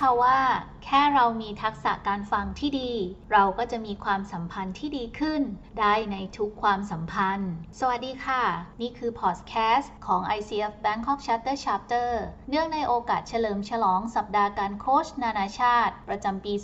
คะว่า แค่เรามีทักษะการฟังที่ดี เราก็จะมีความสัมพันธ์ที่ดีขึ้น ได้ในทุกความสัมพันธ์ สวัสดีค่ะ นี่คือพอดแคสต์ของ ICF Bangkok Charter Chapter เนื่องในโอกาสเฉลิมฉลองสัปดาห์การโค้ชนานาชาติ ประจำปี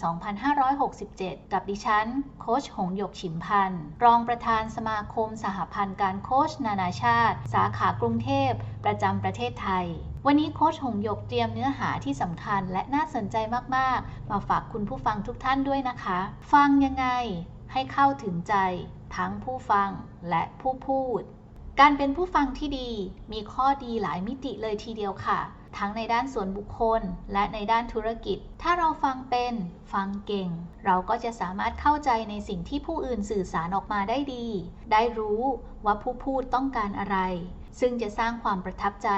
2567 กับดิฉัน โค้ชหงหยกฉิมพันธ์รองประธานสมาคมสหพันธ์การโค้ชนานาชาติ สาขากรุงเทพ ประจำประเทศไทย วันนี้โค้ชหงหยกเตรียมเนื้อหาที่สำคัญและน่าสนใจมาก ๆ มาฝากคุณผู้ฟังทุกท่านด้วยนะคะ ฟังยังไงให้เข้าถึงใจ ทั้งผู้ฟังและผู้พูด การเป็นผู้ฟังที่ดีมีข้อดีหลายมิติเลยทีเดียวค่ะ ทั้งในด้านส่วนบุคคล และในด้านธุรกิจ ถ้าเราฟังเป็น ฟังเก่ง เราก็จะสามารถเข้าใจในสิ่งที่ผู้อื่นสื่อสารออกมาได้ดี ได้รู้ว่าผู้พูดต้องการอะไร ซึ่งจะสร้างความประทับใจ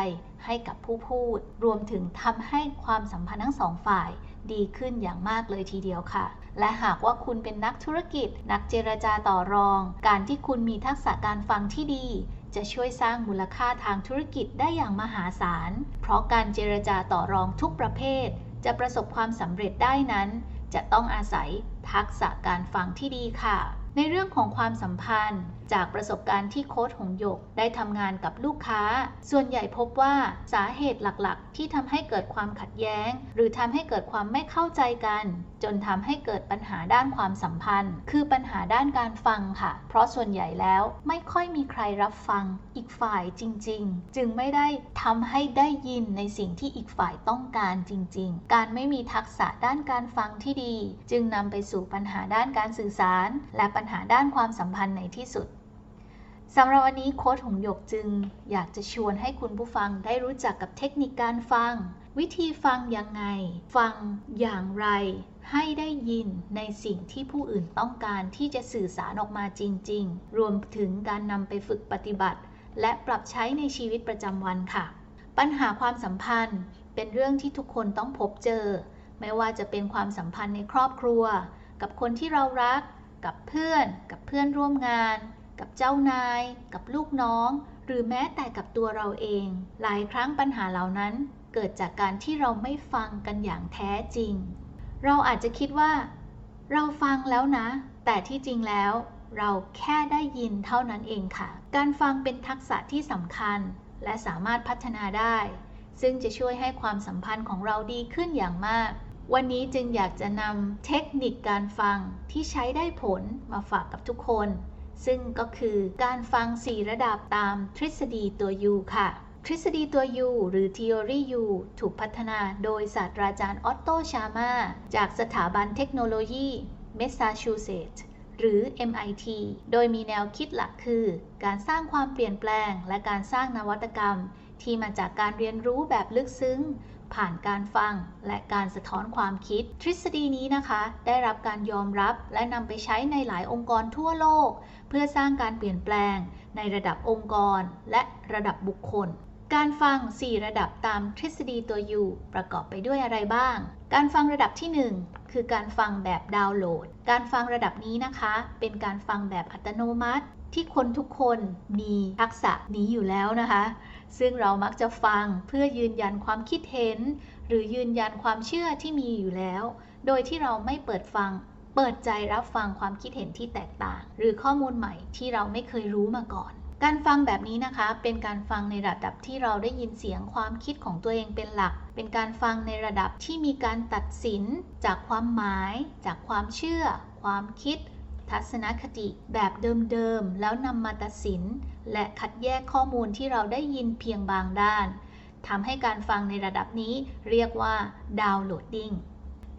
ให้กับผู้พูด รวมถึงทำให้ความสัมพันธ์ทั้งสองฝ่ายดีขึ้นอย่างมากเลยทีเดียวค่ะ และหากว่าคุณเป็นนักธุรกิจ นักเจรจาต่อรอง การที่คุณมีทักษะการฟังที่ดี จะช่วยสร้างมูลค่าทางธุรกิจได้อย่างมหาศาล เพราะการเจรจาต่อรองทุกประเภท จะประสบความสำเร็จได้นั้น จะต้องอาศัยทักษะการฟังที่ดีค่ะ ในเรื่องของความสัมพันธ์ จากประสบการณ์ที่โค้ชหงหยกได้ทำงานกับลูกค้า ส่วนใหญ่พบว่าสาเหตุหลักๆ ที่ทำให้เกิดความขัดแย้ง หรือทำให้เกิดความไม่เข้าใจกัน จนทำให้เกิดปัญหาด้านความสัมพันธ์ คือปัญหาด้านการฟังค่ะ เพราะส่วนใหญ่แล้วไม่ค่อยมีใครรับฟังอีกฝ่ายจริง ๆ จึงไม่ได้ทำให้ได้ยินในสิ่งที่อีกฝ่ายต้องการจริง ๆ การไม่มีทักษะด้านการฟังที่ดี จึงนำไปสู่ปัญหาด้านการสื่อสาร และปัญหาด้านความสัมพันธ์ในที่สุด สำหรับวันนี้โค้ชหงหยกจึง อยากจะชวนให้คุณผู้ฟังได้รู้จักกับเทคนิคการฟัง วิธีฟังยังไง ฟังอย่างไร ให้ได้ยินในสิ่งที่ผู้อื่นต้องการที่จะสื่อสารออกมาจริง ๆ รวมถึงการนำไปฝึกปฏิบัติ และปรับใช้ในชีวิตประจำวันค่ะ ปัญหาความสัมพันธ์ เป็นเรื่องที่ทุกคนต้องพบเจอ ไม่ว่าจะเป็นความสัมพันธ์ในครอบครัว กับคนที่เรารัก กับเพื่อน กับเพื่อนร่วมงาน กับเจ้านาย กับลูกน้อง หรือแม้แต่กับตัวเราเอง หลายครั้งปัญหาเหล่านั้นเกิดจากการที่เราไม่ฟังกันอย่างแท้จริง เราอาจจะคิดว่า เราฟังแล้วนะ แต่ที่จริงแล้ว เราแค่ได้ยินเท่านั้นเองค่ะ การฟังเป็นทักษะที่สำคัญ และสามารถพัฒนาได้ ซึ่งจะช่วยให้ความสัมพันธ์ของเราดีขึ้นอย่างมาก วันนี้จึงอยากจะนำเทคนิคการฟังที่ใช้ได้ผลมาฝากกับทุกคน ซึ่งก็คือการฟัง 4 ระดับตามทฤษฎีตัว U ค่ะ ทฤษฎีตัว U หรือ Theory U ถูกพัฒนาโดยศาสตราจารย์ออตโต ชามา จากสถาบันเทคโนโลยีเมสซาชูเซตส์หรือ MIT โดยมีแนวคิดหลักคือ การสร้างความเปลี่ยนแปลง และการสร้างนวัตกรรม ที่มาจากการเรียนรู้แบบลึกซึ้ง ผ่านการฟังและการสะท้อนความคิด ทฤษฎีนี้นะคะ ได้รับการยอมรับและนำไปใช้ในหลายองค์กรทั่วโลก เพื่อสร้างการเปลี่ยนแปลง ในระดับองค์กร และระดับบุคคล การฟัง 4 ระดับตามทฤษฎีตัว U ประกอบไปด้วยอะไรบ้าง การฟังระดับที่ 1 คือการฟังแบบดาวน์โหลด การฟังระดับนี้นะคะ เป็นการฟังแบบอัตโนมัติ ที่คนทุกคนมีทักษะนี้อยู่แล้วนะคะ ซึ่งเรามักจะฟังเพื่อยืนยันความคิดเห็น หรือยืนยันความเชื่อที่มีอยู่แล้ว โดยที่เราไม่เปิดฟัง เปิดใจรับฟังความคิดเห็นที่แตกต่าง หรือข้อมูลใหม่ที่เราไม่เคยรู้มาก่อน การฟังแบบนี้นะคะ เป็นการฟังในระดับที่เราได้ยินเสียงความคิดของตัวเองเป็นหลัก เป็นการฟังในระดับที่มีการตัดสิน จากความหมาย จากความเชื่อ ความคิด ทัศนคติแบบเดิมๆ แล้วนำมาตัดสิน และคัดแยกข้อมูลที่เราได้ยินเพียงบางด้านทำให้การฟังในระดับนี้เรียกว่าดาวน์โหลดดิ้ง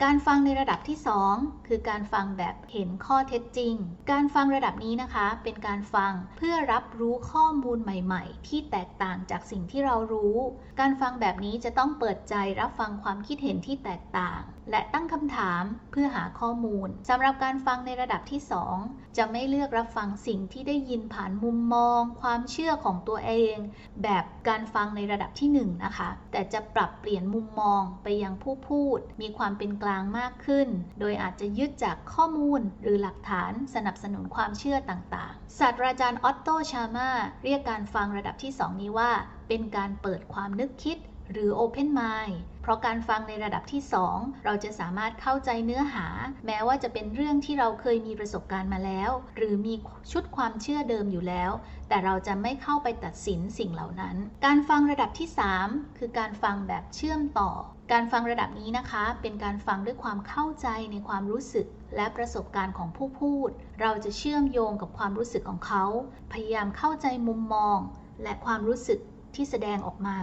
การฟังในระดับที่ 2 คือการฟังแบบเห็นข้อเท็จจริง การฟังระดับนี้นะคะ เป็นการฟังเพื่อรับรู้ข้อมูลใหม่ๆ ที่แตกต่างจากสิ่งที่เรารู้ การฟังแบบนี้จะต้องเปิดใจรับฟังความคิดเห็นที่แตกต่าง และตั้งคำถามเพื่อหาข้อมูลสำหรับการฟังในระดับที่ 2 จะไม่เลือกรับฟังสิ่งที่ได้ยินผ่านมุมมอง ความเชื่อของตัวเอง แบบการฟังในระดับที่ 1 นะคะ แต่จะปรับเปลี่ยนมุมมองไปยังผู้พูด มีความเป็นกลางมากขึ้น โดยอาจจะยึดจากข้อมูลหรือหลักฐานสนับสนุนความเชื่อต่างๆ ศาสตราจารย์ออตโต ชามาเรียกการฟังระดับที่ 2 นี้ว่า เป็นการเปิดความนึกคิด หรือ Open Mind เพราะการฟังในระดับที่ 2 เราจะสามารถเข้าใจเนื้อหา แม้ว่าจะเป็นเรื่องที่เราเคยมีประสบการณ์มาแล้ว หรือมีชุดความเชื่อเดิมอยู่แล้ว แต่เราจะไม่เข้าไปตัดสินสิ่งเหล่านั้น การฟังระดับที่ 3 คือการฟังแบบเชื่อมต่อ การฟังระดับนี้นะคะ เป็นการฟังด้วยความเข้าใจในความรู้สึกและประสบการณ์ของผู้พูด เราจะเชื่อมโยงกับความรู้สึกของเขา พยายามเข้าใจมุมมอง และความรู้สึกที่แสดงออกมา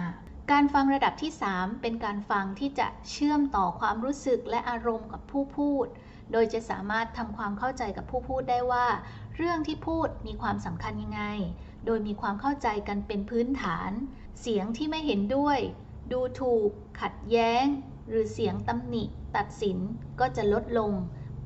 การฟังระดับที่ 3 เป็นการฟังที่จะเชื่อมต่อความรู้สึกและอารมณ์กับผู้พูด โดยจะสามารถทำความเข้าใจกับผู้พูดได้ว่า เรื่องที่พูดมีความสำคัญยังไง โดยมีความเข้าใจกันเป็นพื้นฐาน เสียงที่ไม่เห็นด้วย ดูถูก ขัดแย้ง หรือเสียงตำหนิ ตัดสินก็จะลดลง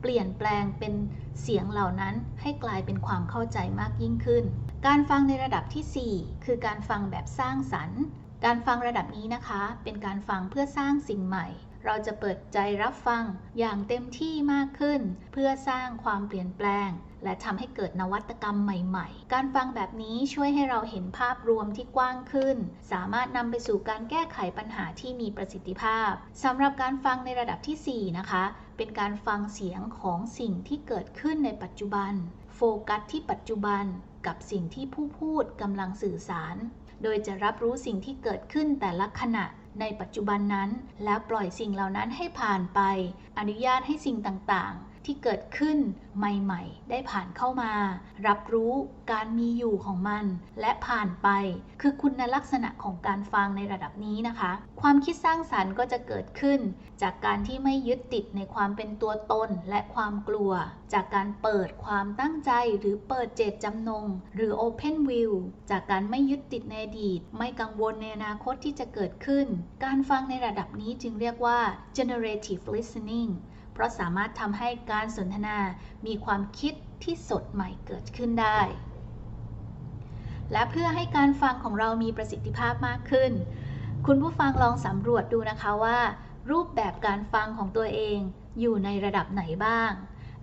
เปลี่ยนแปลงเป็นเสียงเหล่านั้นให้กลายเป็นความเข้าใจมากยิ่งขึ้น การฟังในระดับที่ 4 คือการฟังแบบสร้างสรรค์ การฟังระดับนี้นะคะ เป็นการฟังเพื่อสร้างสิ่งใหม่ เราจะเปิดใจรับฟังอย่างเต็มที่มากขึ้น เพื่อสร้างความเปลี่ยนแปลง และทำให้เกิดนวัตกรรมใหม่ๆ การฟังแบบนี้ช่วยให้เราเห็นภาพรวมที่กว้างขึ้น สามารถนำไปสู่การแก้ไขปัญหาที่มีประสิทธิภาพสำหรับการฟังในระดับที่ 4 นะคะ เป็นการฟังเสียงของสิ่งที่เกิดขึ้นในปัจจุบัน โฟกัสที่ปัจจุบันกับสิ่งที่ผู้พูดกำลังสื่อสาร โดยจะรับรู้สิ่งที่เกิดขึ้นแต่ละขณะในปัจจุบันนั้น แล้วปล่อยสิ่งเหล่านั้นให้ผ่านไป อนุญาตให้สิ่งต่างๆ ที่เกิดขึ้นใหม่ ๆ ได้ผ่านเข้ามา รับรู้การมีอยู่ของมัน และผ่านไป คือคุณลักษณะของการฟังในระดับนี้นะคะ ความคิดสร้างสารรค์ก็จะเกิดขึ้น จากการที่ไม่ยึดติดในความเป็นตัวตนและความกลัว จากการเปิดความตั้งใจหรือเปิดเจตจำนง หรือ Open View จากการไม่ยึดติดในอดีต ไม่กังวลในอนาคตที่จะเกิดขึ้น การฟังในระดับนี้จึงเรียกว่า generative listening เพราะสามารถทำให้การสนทนามีความคิดที่สดใหม่เกิดขึ้นได้ และเพื่อให้การฟังของเรามีประสิทธิภาพมากขึ้น คุณผู้ฟังลองสำรวจดูนะคะว่า รูปแบบการฟังของตัวเองอยู่ในระดับไหนบ้าง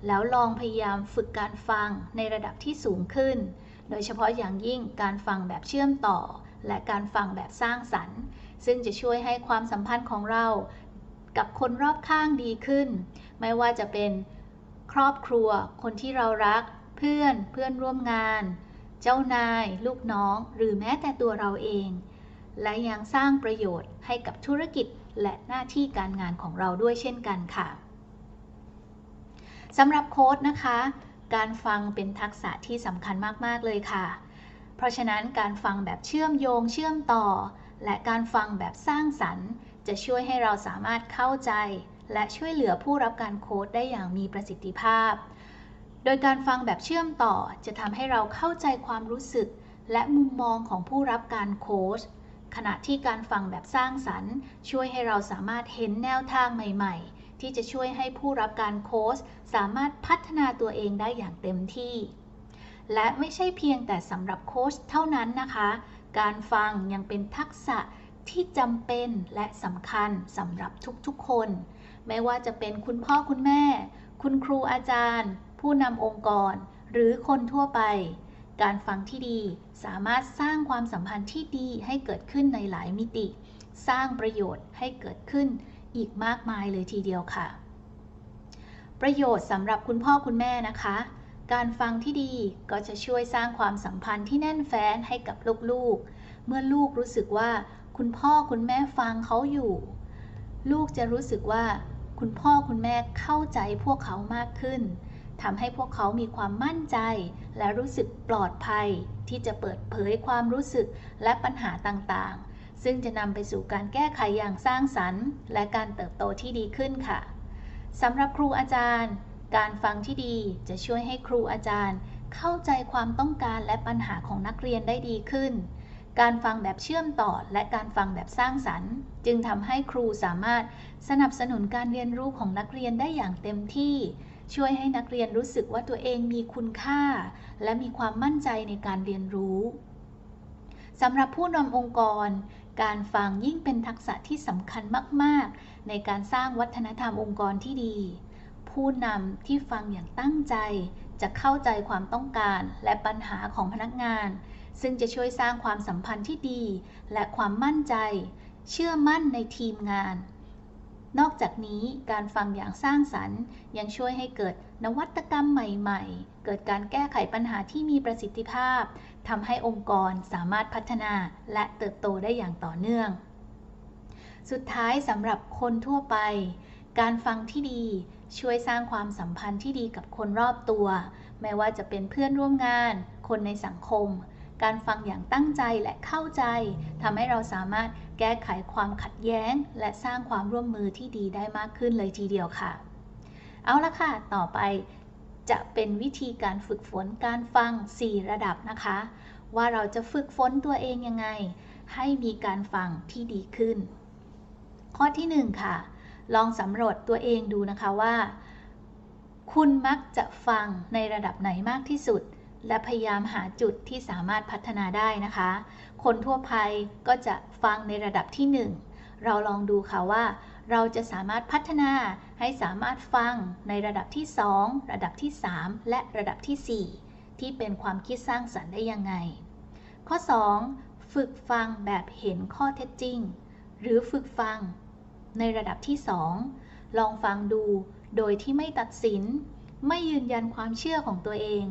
แล้วลองพยายามฝึกการฟังในระดับที่สูงขึ้น โดยเฉพาะอย่างยิ่งการฟังแบบเชื่อมต่อ และการฟังแบบสร้างสรรค์ ซึ่งจะช่วยให้ความสัมพันธ์ของเรา กับคนรอบข้างดีขึ้น ไม่ว่าจะเป็นครอบครัว คนที่เรารัก เพื่อน เพื่อนร่วมงาน เจ้านาย ลูกน้อง หรือแม้แต่ตัวเราเอง และยังสร้างประโยชน์ให้กับธุรกิจและหน้าที่การงานของเราด้วยเช่นกันค่ะสำหรับโค้ดนะคะ การฟังเป็นทักษะที่สำคัญมาก ๆ เลยค่ะ เพราะฉะนั้นการฟังแบบเชื่อมโยงเชื่อมต่อ และการฟังแบบสร้างสรรค์ จะช่วยให้เราสามารถเข้าใจ และช่วยเหลือผู้รับการโค้ดได้อย่างมีประสิทธิภาพ โดยการฟังแบบเชื่อมต่อจะทำให้เราเข้าใจความรู้สึก และมุมมองของผู้รับการโค้ชขณะที่การฟังแบบสร้างสรรค์ ช่วยให้เราสามารถเห็นแนวทางใหม่ ๆ ที่จะช่วยให้ผู้รับการโค้ชสามารถพัฒนาตัวเองได้อย่างเต็มที่ และไม่ใช่เพียงแต่สำหรับโค้ชเท่านั้นนะคะ การฟังยังเป็นทักษะ ที่จำเป็นและสำคัญสำหรับทุกๆคน ไม่ว่าจะเป็นคุณพ่อคุณแม่ คุณครูอาจารย์ ผู้นำองค์กร หรือคนทั่วไป การฟังที่ดีสามารถสร้างความสัมพันธ์ที่ดีให้เกิดขึ้นในหลายมิติ สร้างประโยชน์ให้เกิดขึ้นอีกมากมายเลยทีเดียวค่ะ ประโยชน์สำหรับคุณพ่อคุณแม่นะคะ การฟังที่ดีก็จะช่วยสร้างความสัมพันธ์ที่แน่นแฟ้นให้กับลูกๆ เมื่อลูกรู้สึกว่า คุณพ่อคุณแม่ฟังเขาอยู่ ลูกจะรู้สึกว่าคุณพ่อคุณแม่เข้าใจพวกเขามากขึ้นทำให้พวกเขามีความมั่นใจ และรู้สึกปลอดภัย ที่จะเปิดเผยความรู้สึกและปัญหาต่างๆ ซึ่งจะนำไปสู่การแก้ไขอย่างสร้างสรรค์ และการเติบโตที่ดีขึ้นค่ะสำหรับครูอาจารย์ การฟังที่ดีจะช่วยให้ครูอาจารย์ เข้าใจความต้องการและปัญหาของนักเรียนได้ดีขึ้น การฟังแบบเชื่อมต่อและการฟังแบบสร้างสรรค์ จึงทำให้ครูสามารถสนับสนุนการเรียนรู้ของนักเรียนได้อย่างเต็มที่ ช่วยให้นักเรียนรู้สึกว่าตัวเองมีคุณค่า และมีความมั่นใจในการเรียนรู้สำหรับผู้นำองค์กร การฟังยิ่งเป็นทักษะที่สำคัญมาก ๆ ในการสร้างวัฒนธรรมองค์กรที่ดี ผู้นำที่ฟังอย่างตั้งใจ จะเข้าใจความต้องการและปัญหาของพนักงาน ซึ่งจะช่วยสร้างความสัมพันธ์ที่ดี และความมั่นใจ เชื่อมั่นในทีมงาน นอกจากนี้การฟังอย่างสร้างสรรค์ ยังช่วยให้เกิดนวัตกรรมใหม่ ๆ เกิดการแก้ไขปัญหาที่มีประสิทธิภาพทำให้องค์กรสามารถพัฒนาและเติบโตได้อย่างต่อเนื่อง สุดท้ายสำหรับคนทั่วไป การฟังที่ดีช่วยสร้างความสัมพันธ์ที่ดีกับคนรอบตัวไม่ว่าจะเป็นเพื่อนร่วมงาน คนในสังคม การฟังอย่างตั้งใจและเข้าใจทำให้เราสามารถแก้ไขความขัดแย้ง และสร้างความร่วมมือที่ดีได้มากขึ้นเลยทีเดียวค่ะ เอาละค่ะ ต่อไปจะเป็นวิธีการฝึกฝนการฟัง 4 ระดับนะคะ ว่าเราจะฝึกฝนตัวเองยังไง ให้มีการฟังที่ดีขึ้น ข้อที่ 1 ค่ะ ลองสำรวจตัวเองดูนะคะว่า คุณมักจะฟังในระดับไหนมากที่สุด และพยายามหาจุดที่สามารถพัฒนาได้นะคะ คนทั่วไปก็จะฟังในระดับที่ 1 เราลองดูค่ะว่า เราจะสามารถพัฒนาให้สามารถฟังในระดับที่ 2 ระดับที่ 3 และระดับที่ 4 ที่เป็นความคิดสร้างสรรค์ได้ยังไง ข้อ 2 ฝึกฟังแบบเห็นข้อเท็จจริง หรือฝึกฟังในระดับที่ 2 ลองฟังดูโดยที่ไม่ตัดสิน ไม่ยืนยันความเชื่อของตัวเอง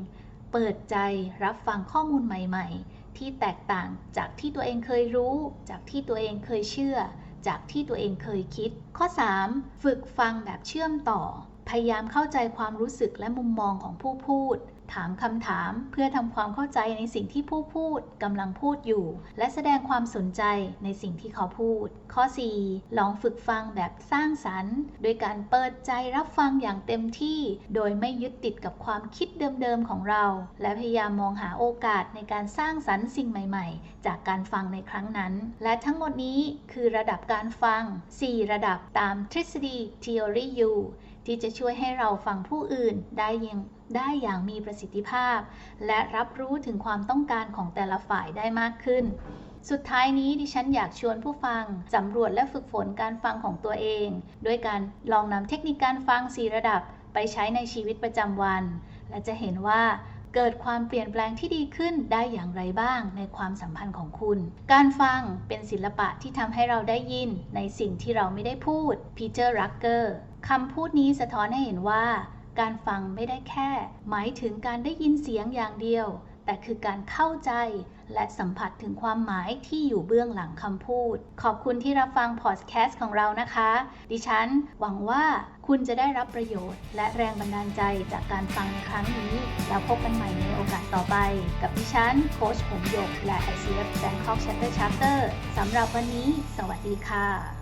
เปิดใจรับฟังข้อมูลใหม่ๆ ที่แตกต่างจากที่ตัวเองเคยรู้ จากที่ตัวเองเคยเชื่อ จากที่ตัวเองเคยคิด ข้อ 3 ฝึกฟังแบบเชื่อมต่อ พยายามเข้าใจความรู้สึกและมุมมองของผู้พูด ถามคำถามเพื่อทำความเข้าใจในสิ่งที่ผู้พูดกำลังพูดอยู่ และแสดงความสนใจในสิ่งที่เขาพูด ข้อ 4 ลองฝึกฟังแบบสร้างสรรค์ โดยการเปิดใจรับฟังอย่างเต็มที่ โดยไม่ยึดติดกับความคิดเดิมๆของเรา และพยายามมองหาโอกาสในการสร้างสรรค์สิ่งใหม่ ๆ จากการฟังในครั้งนั้น และทั้งหมดนี้คือระดับการฟัง 4 ระดับตามทฤษฎี Theory U ที่จะช่วยให้เราฟังผู้อื่นได้ยัง ได้อย่างมีประสิทธิภาพ และรับรู้ถึงความต้องการของแต่ละฝ่ายได้มากขึ้น สุดท้ายนี้ดิฉันอยากชวนผู้ฟังสำรวจและฝึกฝนการฟังของตัวเอง ด้วยการลองนำเทคนิคการฟัง 4 ระดับไปใช้ในชีวิตประจำวัน และจะเห็นว่าเกิดความเปลี่ยนแปลงที่ดีขึ้นได้อย่างไรบ้างในความสัมพันธ์ของคุณ การฟังเป็นศิลปะที่ทำให้เราได้ยินในสิ่งที่เราไม่ได้พูด พีเตอร์ รักเกอร์ คำพูดนี้สะท้อนให้เห็นว่า การฟังไม่ได้แค่ หมายถึงการได้ยินเสียงอย่างเดียว แต่คือการเข้าใจและสัมผัสถึงความหมายที่อยู่เบื้องหลังคำพูด ขอบคุณที่รับฟังพอดแคสต์ของเรานะคะ ดิฉันหวังว่าคุณจะได้รับประโยชน์ และแรงบันดาลใจจากการฟังในครั้งนี้ แล้วพบกันใหม่ในโอกาสต่อไป กับดิฉันโค้ชผมหยก และ ICF Bangkok Chapter Charter สำหรับวันนี้ สวัสดีค่ะ